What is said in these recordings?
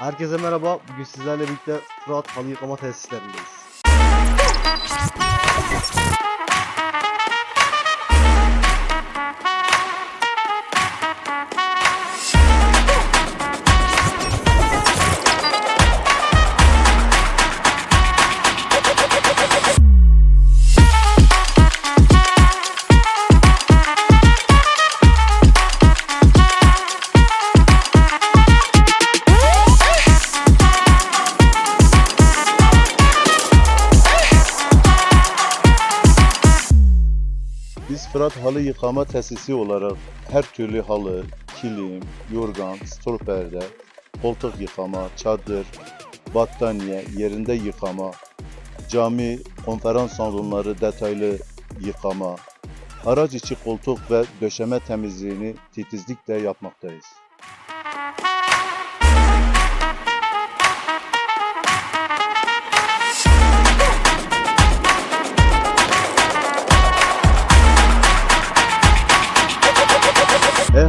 Herkese merhaba. Bugün sizlerle birlikte Fırat halı yıkama tesislerindeyiz. Fırat Halı Yıkama Tesisi olarak her türlü halı, kilim, yorgan, stor perde, koltuk yıkama, çadır, battaniye, yerinde yıkama, cami, konferans salonları detaylı yıkama, araç içi koltuk ve döşeme temizliğini titizlikle yapmaktayız.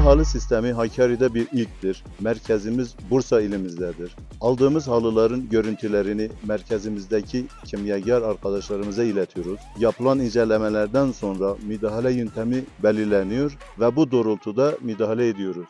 E-halı sistemi Hakkari'de bir ilktir. Merkezimiz Bursa ilimizdedir. Aldığımız halıların görüntülerini merkezimizdeki kimyager arkadaşlarımıza iletiyoruz. Yapılan incelemelerden sonra müdahale yöntemi belirleniyor ve bu doğrultuda müdahale ediyoruz.